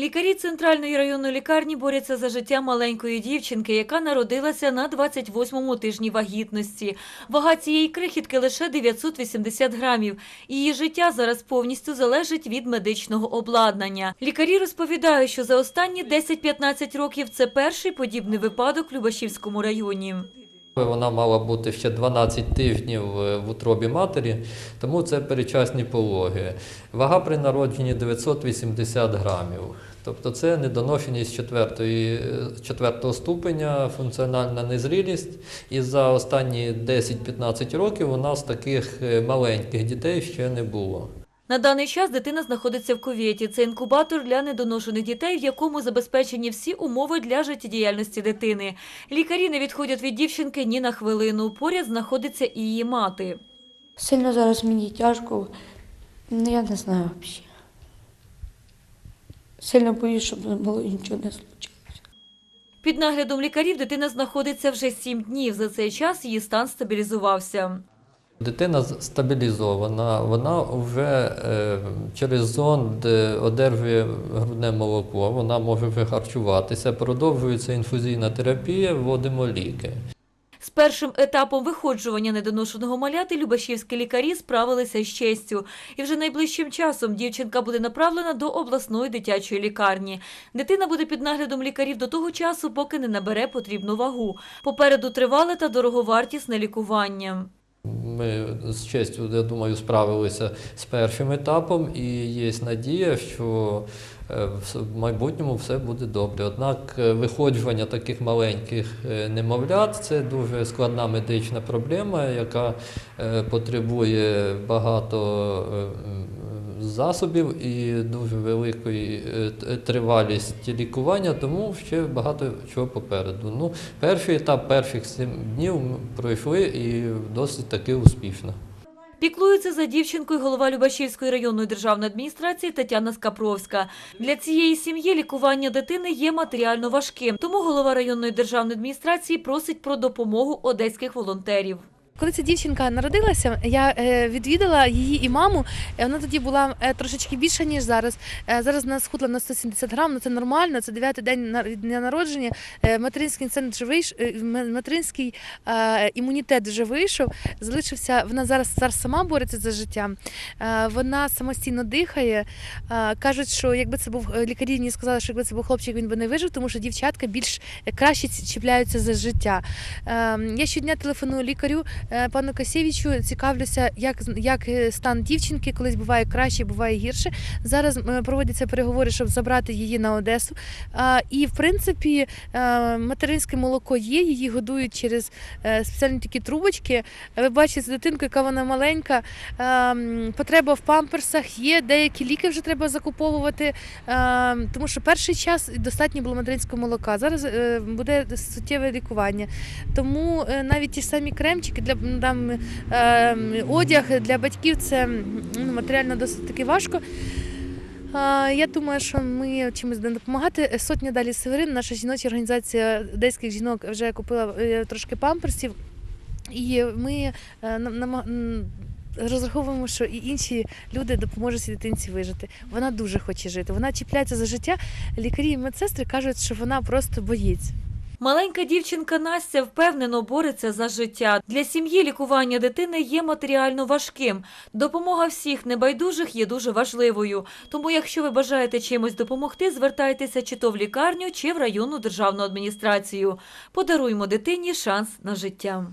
Лікарі центральної районної лікарні борються за життя маленької дівчинки, яка народилася на 28-му тижні вагітності. Вага цієї крихітки лише 980 грамів. Її життя зараз повністю залежить від медичного обладнання. Лікарі розповідають, що за останні 10-15 років це перший подібний випадок в Любашівському районі. Вона мала бути ще 12 тижнів е, в утробі матері, тому це передчасні пологи. Вага при народженні 980 грамів. Тобто це недоношеність четвертої, е, четвертого ступеня, функціональна незрілість. І за останні 10-15 років у нас таких е, маленьких дітей ще не було. На даний час дитина знаходиться в кувєті. Це інкубатор для недоношених дітей, в якому забезпечені всі умови для життєдіяльності дитини. Лікарі не відходять від дівчинки ні на хвилину. Поряд знаходиться і її мати. Сильно зараз мені тяжко, ну я не знаю взагалі. Сильно боюсь, щоб не було нічого не случилося. Під наглядом лікарів дитина знаходиться вже сім днів. За цей час її стан стабілізувався. Дитина стабілізована, вона вже е, через зонд е, одержує грудне молоко, вона може вже харчуватися, продовжується інфузійна терапія, вводимо ліки. З першим етапом виходжування недоношеного маляти любашівські лікарі справилися з честю. І вже найближчим часом дівчинка буде направлена до обласної дитячої лікарні. Дитина буде під наглядом лікарів до того часу, поки не набере потрібну вагу. Попереду тривале та дороговартісне лікування. Ми з честю, я думаю, справилися з першим етапом, і є надія, що в майбутньому все буде добре. Однак е, виходжування таких маленьких е, немовлят це дуже складна медична проблема, яка е, потребує багато е, засобів і дуже великої е, тривалість лікування, тому ще багато чого попереду. Ну, перший етап перших сім днів пройшли і досить таки успішно. Піклується за дівчинкою голова Любашівської районної державної адміністрації Тетяна Скапровська. Для цієї сім'ї лікування дитини є матеріально важким, тому голова районної державної адміністрації просить про допомогу одеських волонтерів. Коли ця дівчинка народилася, я е, відвідала її і маму. Е, Вона тоді була е, трошечки більша, ніж зараз. Зараз вона схудла на 170 грам, ну це нормально, це дев'ятий день від дня народження. Материнський вийш... е, материнський імунітет вже вийшов. Залишився, вона зараз, зараз сама бореться за життя. Вона самостійно дихає. Кажуть, що якби це був лікарі, мені сказали, що якби це був хлопчик, він би не вижив, тому що дівчатка більш краще чіпляються за життя. Е, Я щодня телефоную лікарю пану Касєвічу, цікавлюся, як, як е, стан дівчинки, колись буває краще, буває гірше. Зараз е, проводяться переговори, щоб забрати її на Одесу. І в принципі е, материнське молоко є, її годують через е, спеціальні такі трубочки. Ви бачите дитинку, яка вона маленька. Е, Потреба в памперсах є, деякі ліки вже треба закуповувати, е, тому що перший час достатньо було материнського молока. Зараз е, буде суттєве лікування. Тому е, навіть ті самі кремчики для там, е, одяг для батьків це ну, матеріально досить таки важко. Я думаю, що ми чимось будемо допомагати. Сотня далі Северин, наша жіноча організація одеських жінок вже купила е, трошки памперсів, і ми е, розраховуємо, що і інші люди допоможуть дитинці вижити. Вона дуже хоче жити. Вона чіпляється за життя. Лікарі і медсестри кажуть, що вона просто боїться. Маленька дівчинка Настя впевнено бореться за життя. Для сім'ї лікування дитини є матеріально важким. Допомога всіх небайдужих є дуже важливою. Тому, якщо ви бажаєте чимось допомогти, звертайтеся чи то в лікарню, чи в районну державну адміністрацію. Подаруймо дитині шанс на життя.